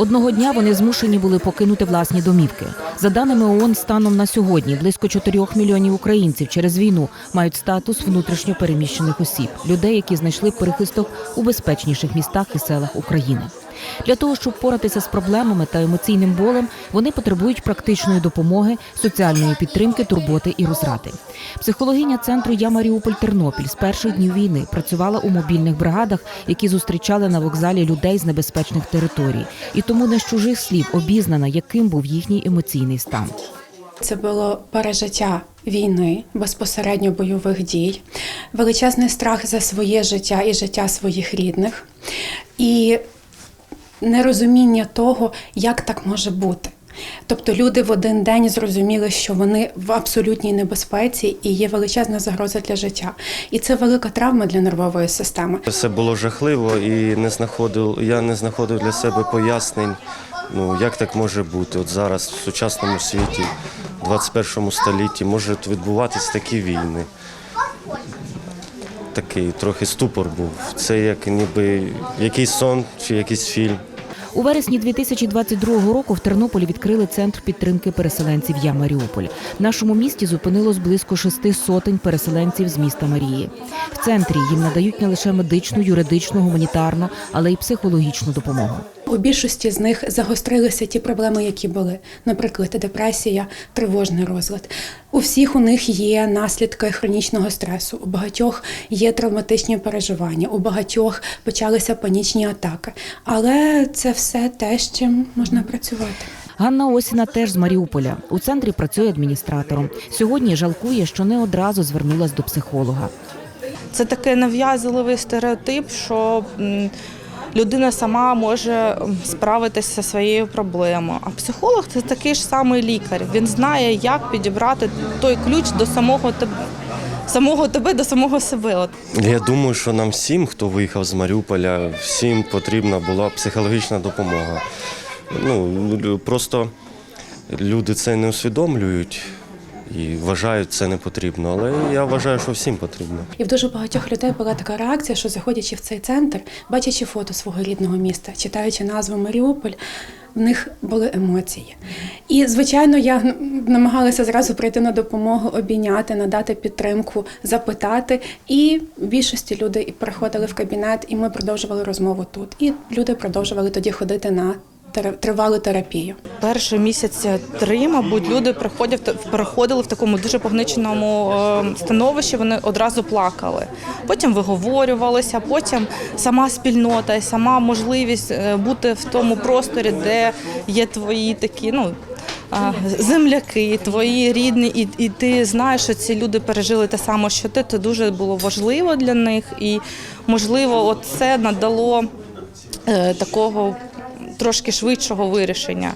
Одного дня вони змушені були покинути власні домівки. За даними ООН, станом на сьогодні близько 4 мільйонів українців через війну мають статус внутрішньо переміщених осіб, людей, які знайшли прихисток у безпечніших містах і селах України. Для того щоб впоратися з проблемами та емоційним болем, вони потребують практичної допомоги, соціальної підтримки, турботи і розради. Психологиня центру Я Маріуполь Тернопіль з перших днів війни працювала у мобільних бригадах, які зустрічали на вокзалі людей з небезпечних територій, і тому не з чужих слів обізнана, яким був їхній емоційний стан. Це було пережиття війни, безпосередньо бойових дій, величезний страх за своє життя і життя своїх рідних, і нерозуміння того, як так може бути. Тобто люди в один день зрозуміли, що вони в абсолютній небезпеці і є величезна загроза для життя. І це велика травма для нервової системи. Все було жахливо і не знаходив, я не знаходив для себе пояснень, ну як так може бути. От зараз в сучасному світі, в 21 столітті, можуть відбуватись такі війни. Такий трохи ступор був. Це як ніби якийсь сон чи якийсь фільм. У вересні 2022 року в Тернополі відкрили центр підтримки переселенців Я Маріуполь. В нашому місті зупинилось близько шести сотень переселенців з міста Марії. В центрі їм надають не лише медичну, юридичну, гуманітарну, але й психологічну допомогу. У більшості з них загострилися ті проблеми, які були, наприклад, депресія, тривожний розлад. У всіх у них є наслідки хронічного стресу, у багатьох є травматичні переживання, у багатьох почалися панічні атаки. Але це все те, з чим можна працювати. Ганна Осіна теж з Маріуполя. У центрі працює адміністратором. Сьогодні жалкує, що не одразу звернулась до психолога. Це такий нав'язливий стереотип, що людина сама може справитися зі своєю проблемою. А психолог це такий ж самий лікар. Він знає, як підібрати той ключ до самого тебе, самого тебе до самого себе. Я думаю, що нам всім, хто виїхав з Маріуполя, всім потрібна була психологічна допомога. Ну, просто люди це не усвідомлюють і вважають це не потрібно. Але я вважаю, що всім потрібно. І в дуже багатьох людей була така реакція, що заходячи в цей центр, бачачи фото свого рідного міста, читаючи назву Маріуполь, в них були емоції. І, звичайно, я намагалася зразу прийти на допомогу, обійняти, надати підтримку, запитати. І в більшості люди приходили в кабінет, і ми продовжували розмову тут. І люди продовжували тоді ходити на тривалу терапію. Перші місяці три, мабуть, люди приходять переходили в такому дуже погниченому е, становищі. Вони одразу плакали. Потім виговорювалися, потім сама спільнота і сама можливість е, бути в тому просторі, де є твої такі, ну. Земляки, твої рідні, і, і ти знаєш, що ці люди пережили те саме, що ти. Це дуже було важливо для них, і можливо, це надало е, такого трошки швидшого вирішення.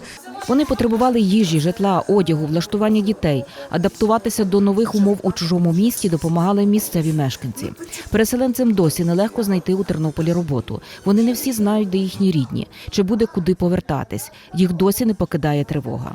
Вони потребували їжі, житла, одягу, влаштування дітей. Адаптуватися до нових умов у чужому місті допомагали місцеві мешканці. Переселенцям досі нелегко знайти у Тернополі роботу. Вони не всі знають, де їхні рідні, чи буде куди повертатись. Їх досі не покидає тривога.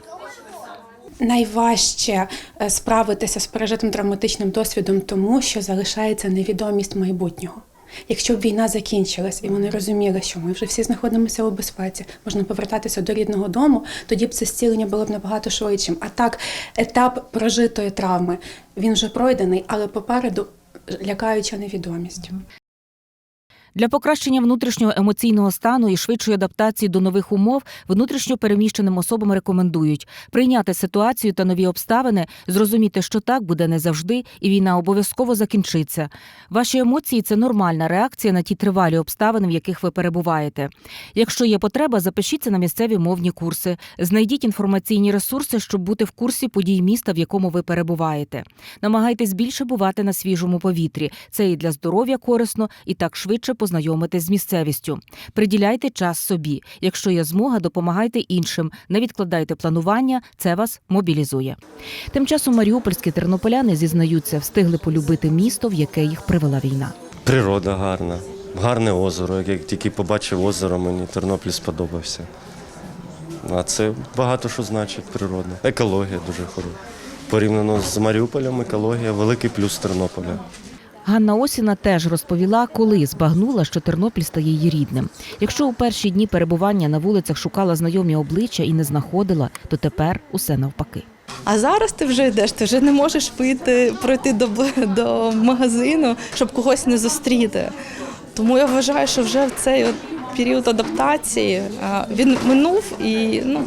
Найважче е, справитися з пережитим травматичним досвідом, тому що залишається невідомість майбутнього. Якщо б війна закінчилась і вони розуміли, що ми вже всі знаходимося у безпеці, можна повертатися до рідного дому, тоді б це зцілення було б набагато швидшим. А так, етап прожитої травми він вже пройдений, але попереду лякаюча невідомість. Для покращення внутрішнього емоційного стану і швидшої адаптації до нових умов внутрішньо переміщеним особам рекомендують прийняти ситуацію та нові обставини, зрозуміти, що так буде не завжди, і війна обов'язково закінчиться. Ваші емоції це нормальна реакція на ті тривалі обставини, в яких ви перебуваєте. Якщо є потреба, запишіться на місцеві мовні курси, знайдіть інформаційні ресурси, щоб бути в курсі подій міста, в якому ви перебуваєте. Намагайтесь більше бувати на свіжому повітрі. Це і для здоров'я корисно, і так швидше познайомитись з місцевістю. Приділяйте час собі. Якщо є змога, допомагайте іншим. Не відкладайте планування, це вас мобілізує. Тим часом маріупольські тернополяни зізнаються, встигли полюбити місто, в яке їх привела війна. Природа гарна, гарне озеро. Як тільки побачив озеро, мені Тернопіль сподобався. А це багато що значить природа. Екологія дуже хороша. Порівняно з Маріуполем, екологія великий плюс Тернополя. Ганна Осіна теж розповіла, коли збагнула, що Тернопіль стає її рідним. Якщо у перші дні перебування на вулицях шукала знайомі обличчя і не знаходила, то тепер усе навпаки. А зараз ти вже йдеш, ти вже не можеш вийти, пройти до, до магазину, щоб когось не зустріти. Тому я вважаю, що вже в цей от період адаптації він минув і ну,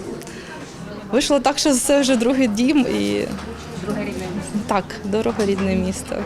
вийшло так, що це вже другий дім і так, дорогорідне місто.